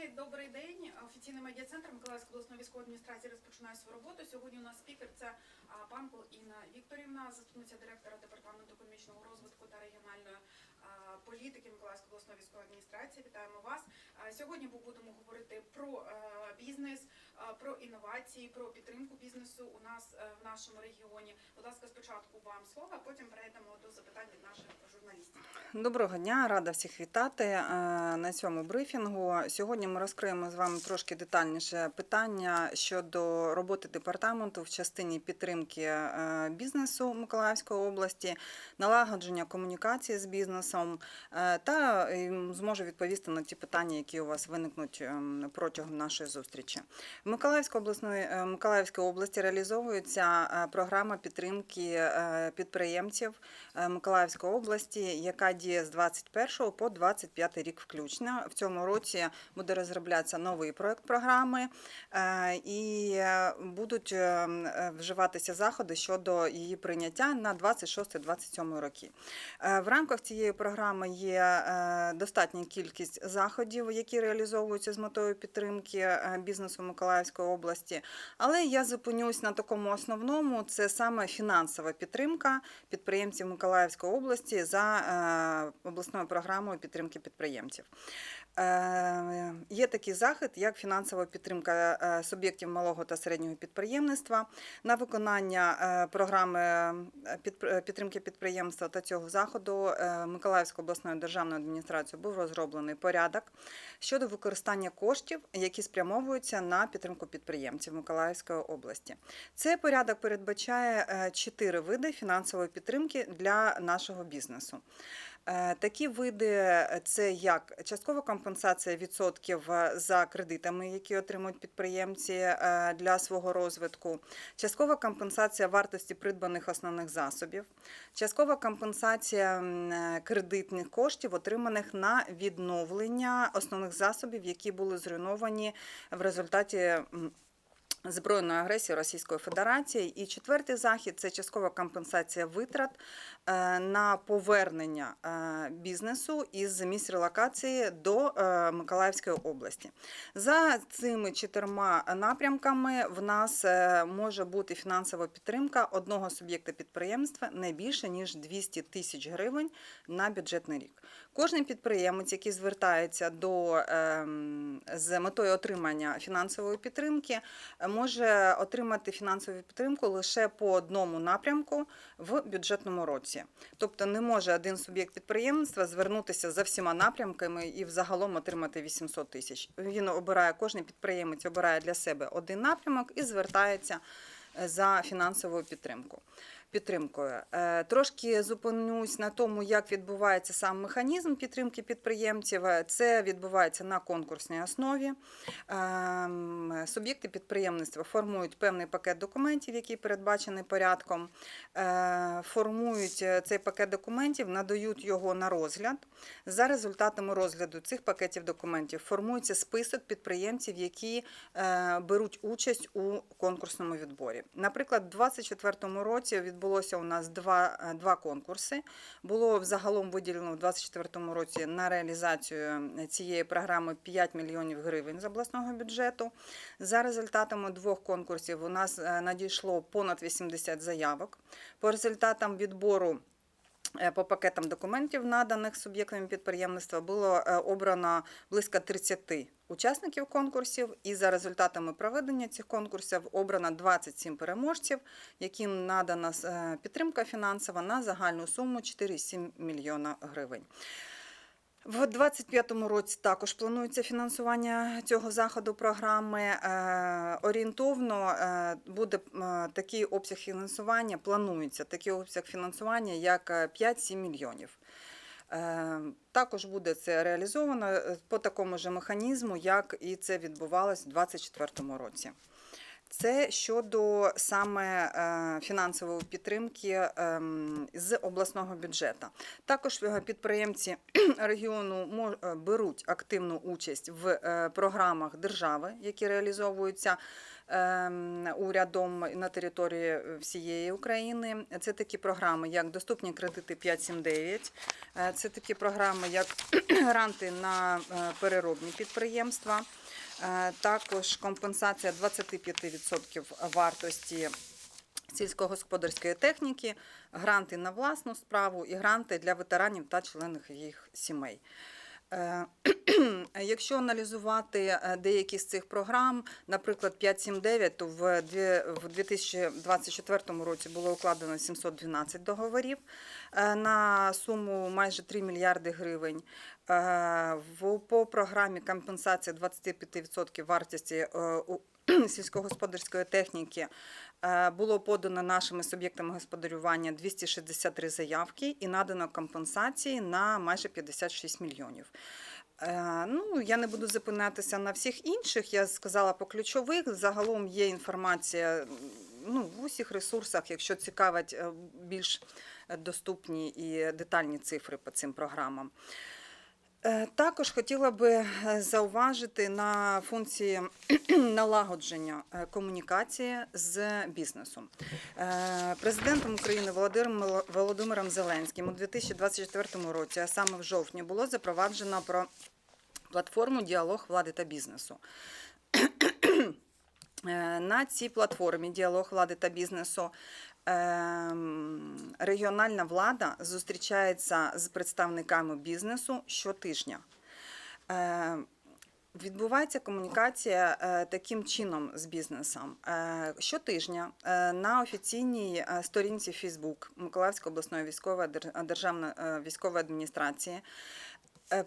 колеги, добрий день. Офіційний медіа-центр Миколаївської обласної військової адміністрації розпочинає свою роботу. Сьогодні у нас спікер це а, Панкл Інна Вікторівна, заступниця директора департаменту економічного розвитку та регіональної політики Миколаївської обласної військової адміністрації. Вітаємо вас. Сьогодні ми будемо говорити про е, бізнес, про інновації, про підтримку бізнесу у нас е, в нашому регіоні. Будь ласка, спочатку вам слово, а потім перейдемо до запитань від наших журналістів. Доброго дня, рада всіх вітати е, на цьому брифінгу. Сьогодні ми розкриємо з вами трошки детальніше питання щодо роботи департаменту в частині підтримки е, бізнесу Миколаївської області, налагодження комунікації з бізнесом та зможу відповісти на ті питання, які у вас виникнуть ем, протягом нашої зустрічі. В Миколаївській обласної е, Миколаївській області реалізовується е, програма підтримки е, підприємців Миколаївської області, яка діє з 21 по 25 рік включно. В цьому році буде розроблятися новий проект програми і будуть вживатися заходи щодо її прийняття на 26-27 роки. В рамках цієї програми є достатня кількість заходів, які реалізовуються з метою підтримки бізнесу Миколаївської області. Але я зупинюсь на такому основному: це саме фінансова підтримка підприємців Миколаївської області за е, обласною програмою підтримки підприємців. Е, Є такий захід, як фінансова підтримка е, суб'єктів малого та середнього підприємництва на виконання програми підтримки підприємства та цього заходу Миколаївською обласною державною адміністрацією був розроблений порядок щодо використання коштів, які спрямовуються на підтримку підприємців Миколаївської області. Цей порядок передбачає е, чотири види фінансової підтримки для нашого бізнесу. Е, Такі види е, це як часткова компенсація відсотків е, за кредитами, які отримують підприємці для свого розвитку, часткова компенсація вартості придбаних основних засобів, часткова компенсація кредитних коштів, отриманих на відновлення основних засобів, які були зруйновані в результаті. Збройної агресії Російської Федерації. І четвертий захід це часткова компенсація витрат е, на повернення е, бізнесу із місць релокації до е, Миколаївської області. За цими чотирма напрямками в нас може бути фінансова підтримка одного суб'єкта підприємства не більше ніж 200 тисяч гривень на бюджетний рік. Кожен підприємець, який звертається до ем, з метою отримання фінансової підтримки, може отримати фінансову підтримку лише по одному напрямку в бюджетному році. Тобто не може один суб'єкт підприємства звернутися за всіма напрямками і взагалом отримати 800 тисяч. Він обирає, кожен підприємець обирає для себе один напрямок і звертається е, за фінансовою підтримку. Підтримкою. Е, Трошки зупинюсь на тому, як відбувається сам механізм підтримки підприємців. Е, Це відбувається на конкурсній основі. Ем, Суб'єкти підприємництва формують певний пакет документів, який передбачений порядком. Е, Формують цей пакет документів, надають його на розгляд. За результатами розгляду цих пакетів документів формується список підприємців, які беруть участь у конкурсному відборі. Наприклад, у 2024 році відбулося у нас два, е, два конкурси. Було взагалом виділено в 2024 році на реалізацію цієї програми 5 мільйонів гривень з обласного бюджету. За результатами двох конкурсів у нас е, надійшло понад 80 заявок. По результатам відбору. Е, По пакетам документів, наданих суб'єктами підприємництва, було е, обрано близько 30 учасників конкурсів, і за результатами проведення цих конкурсів обрано 27 переможців, яким надана е, підтримка фінансова на загальну суму 4,7 мільйона гривень. В 2025 році також планується фінансування цього заходу програми. Е, Орієнтовно е, буде е, такий обсяг фінансування, планується такий обсяг фінансування, як е, 5-7 мільйонів. Також буде це реалізовано по такому ж механізму, як і це відбувалось у 2024 році. Це щодо саме е, фінансової підтримки ем, з обласного бюджету. Також підприємці регіону е, беруть активну участь в е, програмах держави, які реалізовуються ем, урядом на території всієї України. Це такі програми, як доступні кредити 579, Е, Це такі програми, як гранти на переробні підприємства, також компенсація 25% вартості сільськогосподарської техніки, гранти на власну справу і гранти для ветеранів та членів їх сімей. Е, Якщо аналізувати е, деякі з цих програм, наприклад, 579, то в 2024 році було укладено 712 договорів е, на суму майже 3 мільярди гривень. По програмі компенсація 25% вартості сільськогосподарської техніки було подано нашими суб'єктами господарювання 263 заявки і надано компенсації на майже 56 мільйонів. Е, Ну, я не буду зупинятися на всіх інших. Я сказала по ключових. Загалом є інформація ну, в усіх ресурсах, якщо цікавить е, більш доступні і детальні цифри по цим програмам. Е, Також хотіла би е, зауважити на функції налагодження е, комунікації з бізнесом. Президентом України Володимиром Зеленським у 2024 році, а саме в жовтні, було запроваджено про платформу Діалог влади та бізнесу. На цій платформі Діалог влади та бізнесу регіональна влада зустрічається з представниками бізнесу щотижня. Е, Відбувається комунікація е, таким чином з бізнесом. Е, Щотижня е, на офіційній сторінці Facebook Миколаївської обласної військової державної військової адміністрації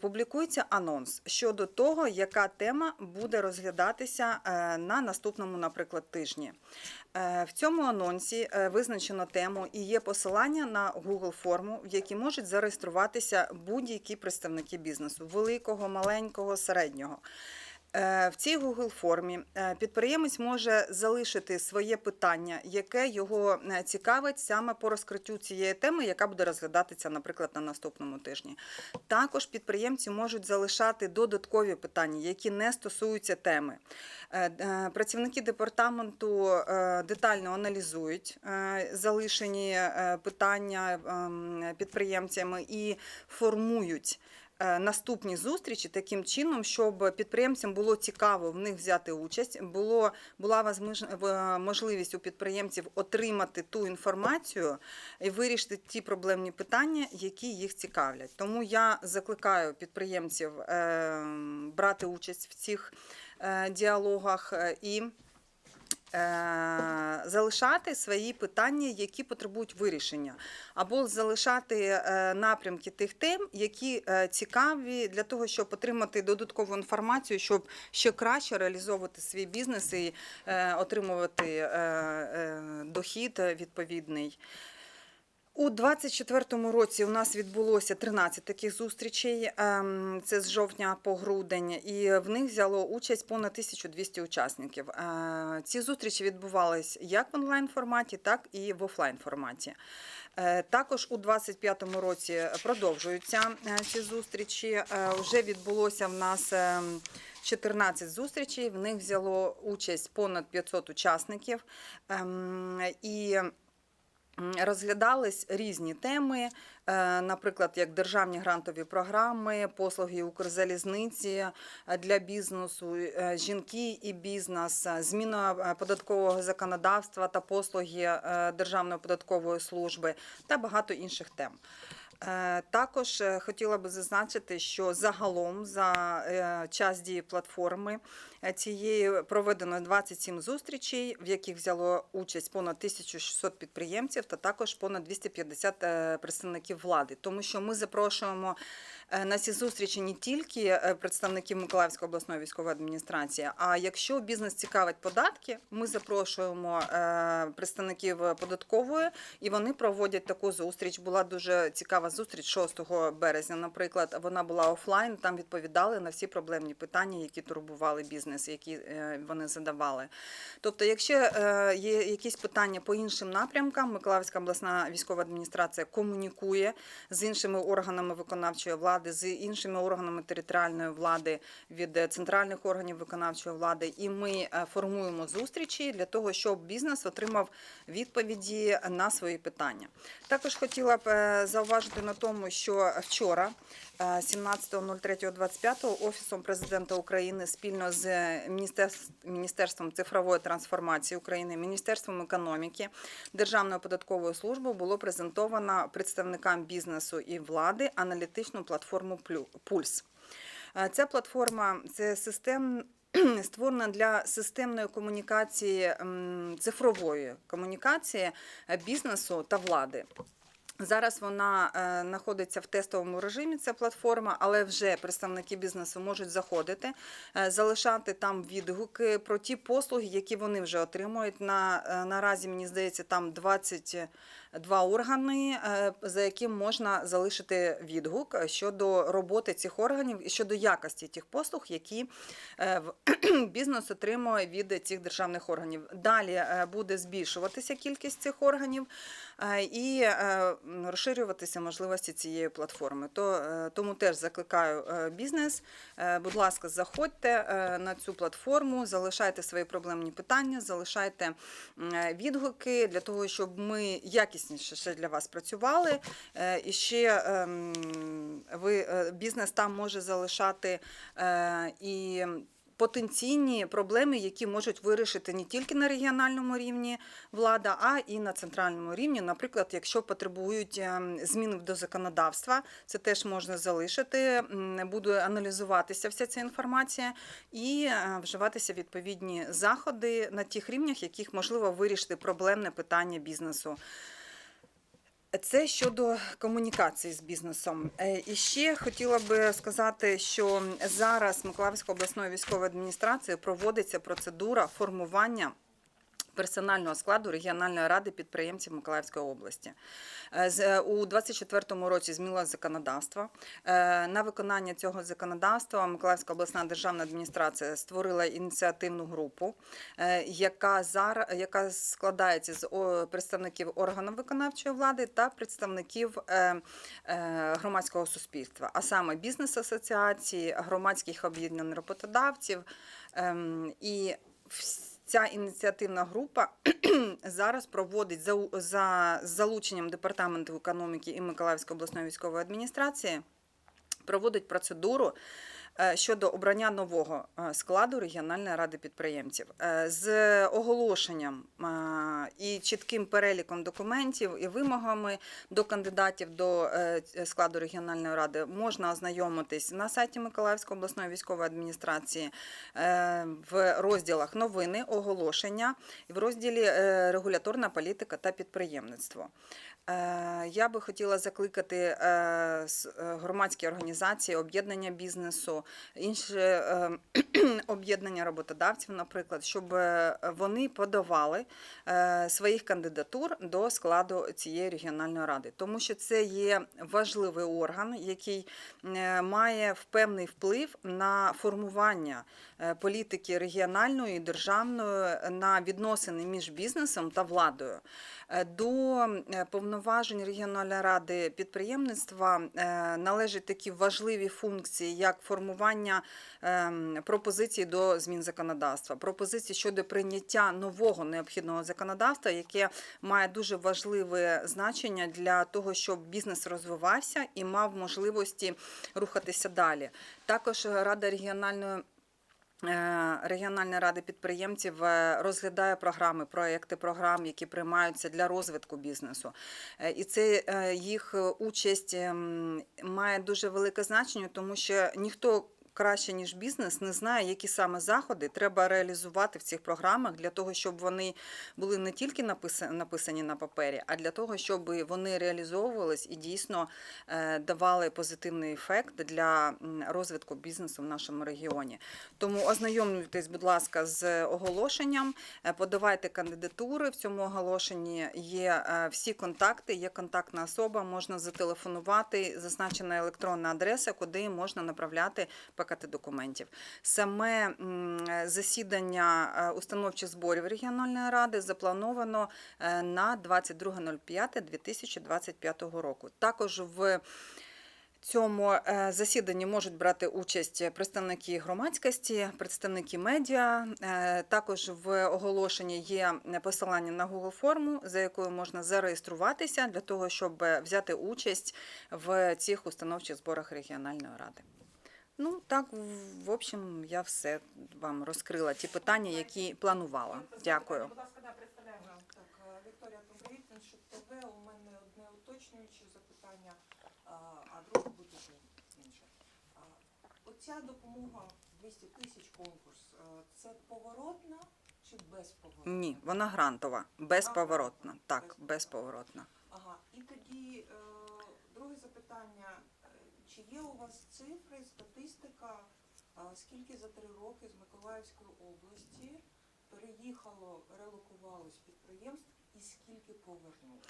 публікується анонс щодо того, яка тема буде розглядатися е, на наступному, наприклад, тижні. Е, В цьому анонсі е, визначено тему і є посилання на Google форму, в якій можуть зареєструватися будь-які представники бізнесу великого, маленького, середнього. Е, В цій Google формі е, підприємець може залишити своє питання, яке його е, цікавить саме по розкриттю цієї теми, яка буде розглядатися, наприклад, на наступному тижні. Також підприємці можуть залишати додаткові питання, які не стосуються теми. Працівники департаменту детально аналізують залишені питання ем, підприємцями і формують. Е, Наступні зустрічі таким чином, щоб підприємцям було цікаво в них взяти участь, було була в- можливість у підприємців отримати ту інформацію і вирішити ті проблемні питання, які їх цікавлять. Тому я закликаю підприємців е, брати участь в цих е, діалогах е, і е, залишати свої питання, які потребують вирішення, або залишати е, напрямки тих тем, які е, цікаві для того, щоб отримати додаткову інформацію, щоб ще краще реалізовувати свій бізнес і е, отримувати е, е, дохід е, відповідний. У 24-му році у нас відбулося 13 таких зустрічей. ем, Це з жовтня по грудень, і в них взяло участь понад 1200 учасників. Е, Ці зустрічі відбувались як в онлайн форматі, так і в офлайн форматі. Е, Також у 25-му році продовжуються е, ці зустрічі. Вже відбулося в нас. ем, 14 зустрічей, в них взяло участь понад 500 учасників. Ем, І Розглядались різні теми, е, наприклад, як державні грантові програми, послуги Укрзалізниці е, для бізнесу, е, жінки і бізнес, зміна податкового законодавства та послуги Державної податкової служби та багато інших тем. Також хотіла би зазначити, що загалом за час дії платформи цієї проведено 27 зустрічей, в яких взяло участь понад 1600 підприємців та також понад 250 е, представників влади. Тому що ми запрошуємо е, на ці зустрічі не тільки е, представників Миколаївської обласної військової адміністрації, а якщо бізнес цікавить податки, ми запрошуємо е, представників податкової і вони проводять таку зустріч. Була дуже цікава зустріч 6 березня. Наприклад, вона була офлайн. Там відповідали на всі проблемні питання, які турбували бізнес, які е, вони задавали. Тобто, якщо е, є якісь питання по іншим напрямкам, Миколаївська обласна військова адміністрація комунікує з іншими органами виконавчої влади, з іншими органами територіальної влади від центральних органів виконавчої влади, і ми е, формуємо зустрічі для того, щоб бізнес отримав відповіді на свої питання. Також хотіла б зауважити на тому, що вчора, е, 17.03.25, Офісом президента України спільно з Міністерством цифрової трансформації України, Міністерством економіки, Державною податковою службою було презентовано представникам бізнесу і влади аналітичну платформу Пульс. Е, Ця платформа це систем. Створена для системної комунікації цифрової комунікації е, бізнесу та влади. Зараз вона е, знаходиться в тестовому режимі. Ця платформа, але вже представники бізнесу можуть заходити, е, залишати там відгуки про ті послуги, які вони вже отримують. На е, наразі мені здається, там 22 органи, е, за яким можна залишити відгук щодо роботи цих органів і щодо якості тих послуг, які е, бізнес отримує від цих державних органів. Далі е, буде збільшуватися кількість цих органів е, і е, розширюватися можливості цієї платформи. Е, тому теж закликаю е, бізнес. е, Будь ласка, заходьте е, на цю платформу, залишайте свої проблемні питання, залишайте е, відгуки для того, щоб ми якісніше ще для вас працювали. Е, І ще ем, ви е, бізнес там може залишати е, і потенційні проблеми, які можуть вирішити не тільки на регіональному рівні влада, а і на центральному рівні. Наприклад, якщо потребують ем, змін до законодавства, це теж можна залишити. Буде аналізуватися вся ця інформація і вживатися відповідні заходи на тих рівнях, яких можливо вирішити проблемне питання бізнесу. Це щодо комунікації з бізнесом. Е, І ще хотіла би сказати, що зараз Миколаївською обласною військовою адміністрацією проводиться процедура формування. Персонального складу регіональної ради підприємців Миколаївської області Е, з у 24-му році змінилось законодавство. Е, На виконання цього законодавства Миколаївська обласна державна адміністрація створила ініціативну групу, е, яка зараз яка складається з представників органів виконавчої влади та представників е, е, громадського суспільства, а саме бізнес-асоціації, громадських об'єднань роботодавців ем, і вс- Ця ініціативна група зараз проводить за, за залученням департаменту економіки і Миколаївської обласної військової адміністрації проводить процедуру щодо обрання нового е, складу регіональної ради підприємців Е, з оголошенням е, і чітким переліком документів і вимогами до кандидатів до е, складу регіональної ради можна ознайомитись на сайті Миколаївської обласної військової адміністрації е, в розділах новини, оголошення і в розділі е, регуляторна політика та підприємництво. Е, Я би хотіла закликати е, е, громадські організації, об'єднання бізнесу, інші об'єднання роботодавців, наприклад, щоб вони подавали своїх кандидатур до складу цієї регіональної ради, тому що це є важливий орган, який має певний вплив на формування політики регіональної і державної на відносини між бізнесом та владою. Е, До е, повноважень регіональної ради підприємництва е, належать такі важливі функції, як формування ем, пропозицій до змін законодавства, пропозиції щодо прийняття нового необхідного законодавства, яке має дуже важливе значення для того, щоб бізнес розвивався і мав можливості рухатися далі. Також Рада регіональної Регіональна рада підприємців е, розглядає програми, проекти програм, які приймаються для розвитку бізнесу. Е, І це е, їх е, участь ем, має дуже велике значення, тому що ніхто. Краще ніж бізнес не знає, які саме заходи треба реалізувати в цих програмах для того, щоб вони були не тільки написа- написані на папері, а для того, щоб вони реалізовувались і дійсно е, давали позитивний ефект для розвитку бізнесу в нашому регіоні. Тому ознайомлюйтесь, будь ласка, з оголошенням, е, подавайте кандидатури. В цьому оголошенні є е, всі контакти, є контактна особа, можна зателефонувати, зазначена електронна адреса, куди можна направляти пакети документів. Саме засідання е, установчих зборів регіональної ради заплановано е, на 22.05.2025 року. Також в цьому е, засіданні можуть брати участь представники громадськості, представники медіа. Також в оголошенні є посилання на Google форму, за якою можна зареєструватися для того, щоб взяти участь в цих установчих зборах регіональної ради. Ну так, в- общем, я все вам розкрила ті питання, які планувала. Дякую. Будь ласка, да, представляємо. Так, е, Вікторія Побрит, Іншип ТВ. У мене одне уточнююче запитання, а а друге буде інше. Оця допомога 200 тисяч конкурс, е, це поворотна чи безповоротна? Ні, вона грантова, безповоротна. Так, безповоротна. Ага, і тоді е, друге запитання. Чи є у вас цифри, статистика, скільки за три роки з Миколаївської області переїхало, релокувалось підприємств і скільки повернулося?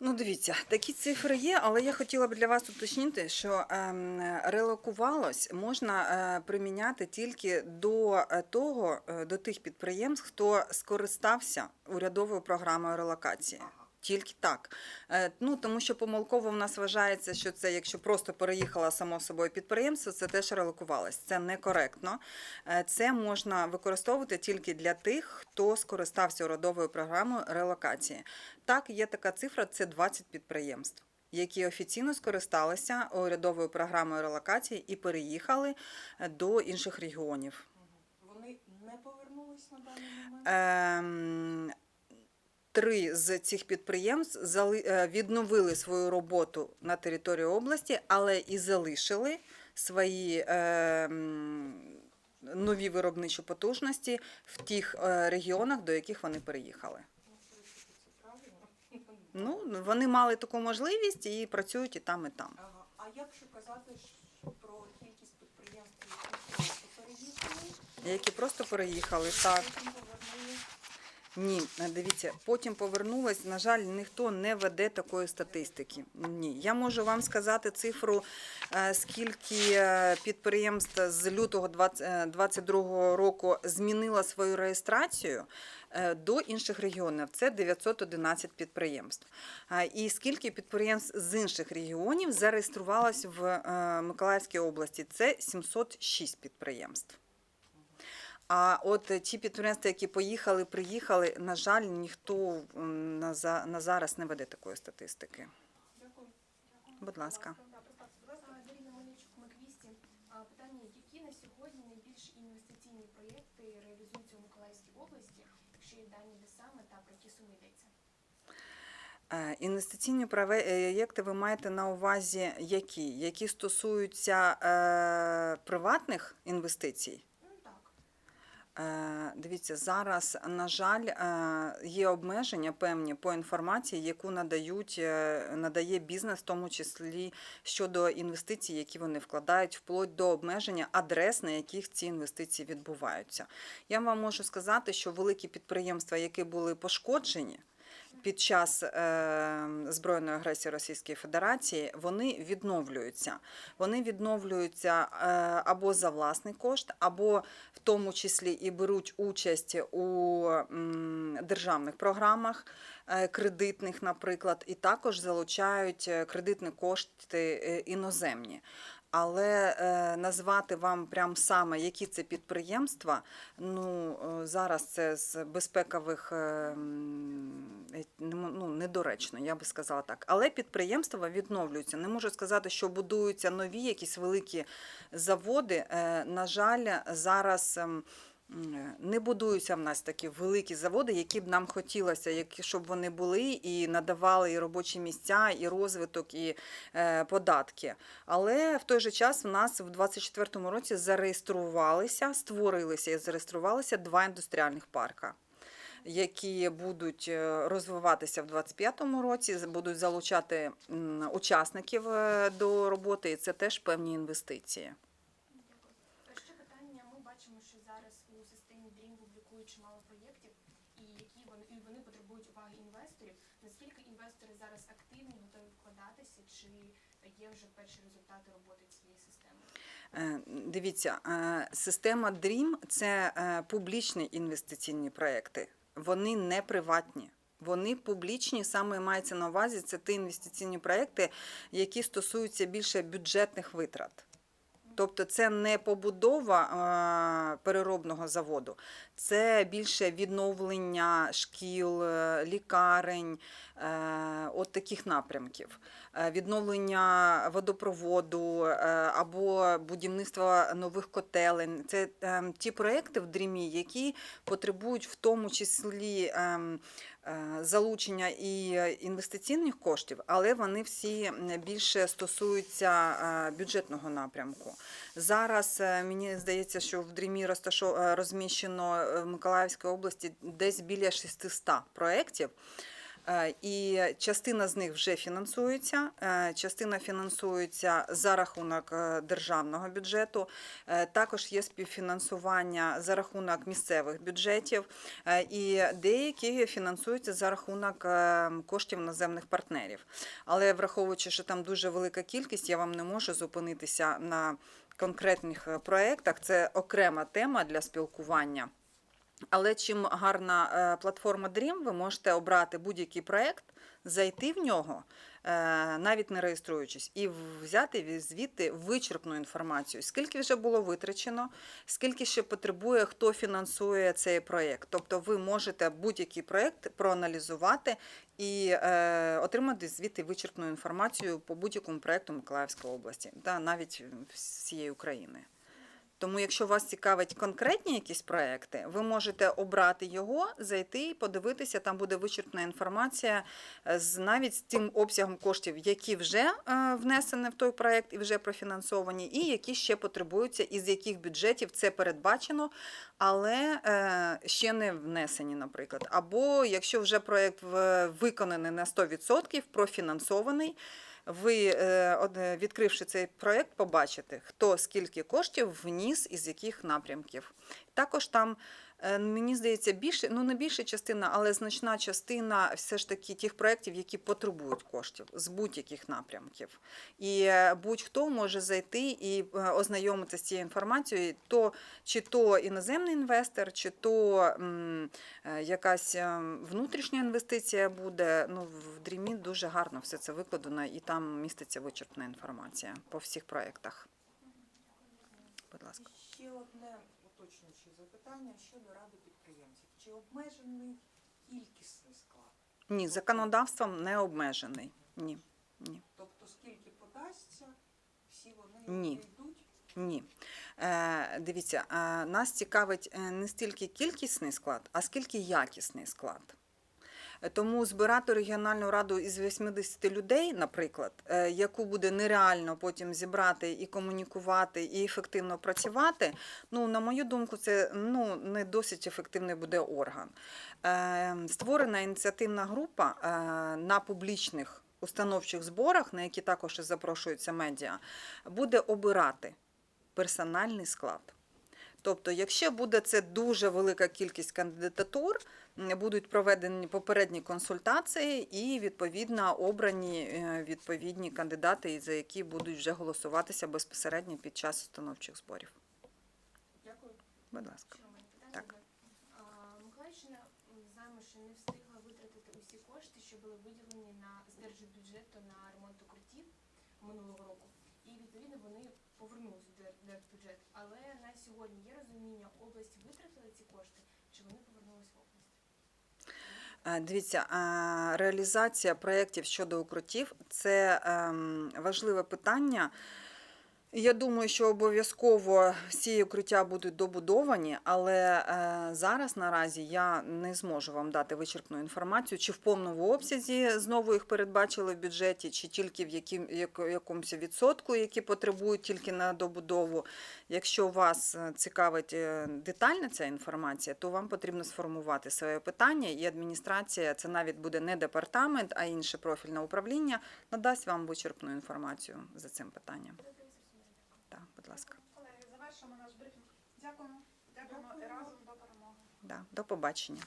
Ну, дивіться, такі цифри є, але я хотіла б для вас уточнити, що ем, релокувалось можна е, приміняти тільки до е, того, е, до тих підприємств, хто скористався урядовою програмою релокації. Тільки так. Е, Ну тому що помилково в нас вважається, що це якщо просто переїхало само собою підприємство, це теж релокувалось. Це некоректно. Е, Це можна використовувати тільки для тих, хто скористався урядовою програмою релокації. Так, є така цифра: це 20 підприємств. Які офіційно скористалися урядовою програмою релокації і переїхали е, до інших регіонів. Вони не повернулись на даний момент? Ем, Три з цих підприємств е, відновили свою роботу на території області, але і залишили свої ем, нові виробничі потужності в тих е, регіонах, до яких вони переїхали. Ну. Ну, вони мали таку можливість і працюють і там, і там. Ага. А якщо казати про кількість підприємств, які просто переїхали, Які просто переїхали, так. Ні, е, дивіться, потім повернулась. На жаль, ніхто не веде такої статистики. Ні, я можу вам сказати цифру, е, скільки е, підприємств з лютого 2022 року змінило свою реєстрацію до інших регіонів. Це 911 підприємств. І скільки підприємств з інших регіонів зареєструвалось в Миколаївській області? Це 706 підприємств. А от е, ті підприємства, які поїхали, приїхали, на жаль, ніхто на, за- на зараз не веде такої статистики. Дякую. Будь ласка. Да, будь ласка. А, Дарина Мельничук, Маквісті. Питання, які на сьогодні найбільш інвестиційні проєкти реалізуються у Миколаївській області, якщо є дані, де саме та про які суми йдеться? Е, Інвестиційні проєкти ви маєте на увазі які? Які стосуються е, приватних інвестицій? Е, Дивіться, зараз, на жаль, е, є обмеження певні по інформації, яку надають, е, надає бізнес, в тому числі щодо інвестицій, які вони вкладають, вплоть до обмеження адрес, на яких ці інвестиції відбуваються. Я вам можу сказати, що великі підприємства, які були пошкоджені. Під час е, збройної агресії Російської Федерації вони відновлюються. Вони відновлюються е, або за власний кошт, або в тому числі і беруть участь у державних програмах е, кредитних, наприклад, і також залучають е, кредитні кошти іноземні. Але е, назвати вам прям саме, які це підприємства, ну е, зараз це з безпекових е, е, ну, недоречно, я би сказала так. Але підприємства відновлюються. Не можу сказати, що будуються нові якісь великі заводи. Е, На жаль, зараз. м, Не будуються в нас такі великі заводи, які б нам хотілося, які щоб вони були і надавали і робочі місця, і розвиток, і е, податки. Але в той же час в нас в 2024 році зареєструвалися, створилися і зареєструвалися два індустріальних парка. Які будуть е, розвиватися в 2025 році, будуть залучати учасників е, до роботи, і це теж певні інвестиції. Дякую. А Ще питання. Ми бачимо, що зараз у системі DREAM публікують чимало проєктів, і які вони і вони потребують уваги інвесторів. Наскільки інвестори зараз активні, готові вкладатися, чи є вже перші результати роботи цієї системи? Е, Дивіться, е, система DREAM – це е, публічні інвестиційні проекти. Вони не приватні. Вони публічні, саме мається на увазі це ті інвестиційні проекти, які стосуються більше бюджетних витрат. Тобто це не побудова е, переробного заводу, це більше відновлення шкіл, е, лікарень, е, от таких напрямків. Відновлення водопроводу або будівництво нових котелень. Це е, ті проекти в дрімі, які потребують в тому числі ем, залучення і інвестиційних коштів, але вони всі більше стосуються е, бюджетного напрямку. Зараз е, мені здається, що в дрімі розташо- е, розміщено е, в Миколаївській області десь біля 600 проєктів. Е, І частина з них вже фінансується, е, частина фінансується за рахунок е, державного бюджету. Також є співфінансування за рахунок місцевих бюджетів, і деякі фінансуються за рахунок коштів наземних партнерів. Але враховуючи, що там дуже велика кількість, я вам не можу зупинитися на конкретних проєктах. Це окрема тема для спілкування. Але чим гарна е, платформа Dream, ви можете обрати будь-який проєкт, зайти в нього, е, навіть не реєструючись, і взяти від- звідти вичерпну інформацію, скільки вже було витрачено, скільки ще потребує, хто фінансує цей проєкт. Тобто ви можете будь-який проєкт проаналізувати і е, отримати звідти вичерпну інформацію по будь-якому проєкту Миколаївської області, та навіть всієї України. Тому, якщо вас цікавить конкретні якісь проекти, ви можете обрати його, зайти і подивитися. Там буде вичерпна інформація е, з навіть з тим обсягом коштів, які вже е, внесені в той проект і вже профінансовані, і які ще потребуються, із яких бюджетів це передбачено, але е, ще не внесені, наприклад. Або якщо вже проект виконаний на 100%, профінансований. Ви, е, е, відкривши цей проєкт, побачите, хто скільки коштів вніс із яких напрямків. Також там, мені здається, більше, ну не більша частина, але значна частина все ж таки тих проєктів, які потребують коштів з будь-яких напрямків. І е, будь-хто може зайти і е, ознайомитися з цією інформацією, то чи то іноземний інвестор, чи то м, е, якась е, внутрішня інвестиція буде. Ну, в Дрімі дуже гарно все це викладено, і там міститься вичерпна інформація по всіх проєктах. Будь ласка. Ще одне уточнююче запитання щодо ради підприємців. Чи обмежений кількісний склад? Ні, законодавством не обмежений. Ні. Ні. Тобто скільки подасться, всі вони Ні. йдуть? Ні. Е, дивіться, е, нас цікавить е, не стільки кількісний склад, а скільки якісний склад. Тому збирати регіональну раду із 80 людей, наприклад, е, яку буде нереально потім зібрати і комунікувати, і ефективно працювати, ну, на мою думку, це ну, не досить ефективний буде орган. Е, Створена ініціативна група е, на публічних установчих зборах, на які також запрошуються медіа, буде обирати персональний склад. Тобто, якщо буде це дуже велика кількість кандидатур, будуть проведені попередні консультації і відповідно обрані е, відповідні кандидати, за які будуть вже голосуватися безпосередньо під час установчих зборів. Дякую. Будь ласка. Так. Миколаївщина м, не встигла витратити усі кошти, що були виділені на з держбюджету на ремонт укриттів минулого року. І відповідно вони повернулися держбюджет. Але на сьогодні є розуміння, область витратила ці кошти, чи вони повернулись в область? Дивіться, реалізація проєктів щодо укриттів це ем, важливе питання. Я думаю, що обов'язково всі укриття будуть добудовані, але е, зараз наразі я не зможу вам дати вичерпну інформацію, чи в повному обсязі знову їх передбачили в бюджеті, чи тільки в яким, як, якомусь відсотку, які потребують тільки на добудову. Якщо вас е, цікавить е, детальна ця інформація, то вам потрібно сформувати своє питання, і адміністрація, це навіть буде не департамент, а інше профільне управління, надасть вам вичерпну інформацію за цим питанням. Будь ласка. Колеги, завершимо наш брифінг. Дякуємо. Дякуємо і разом до перемоги. Да, до побачення.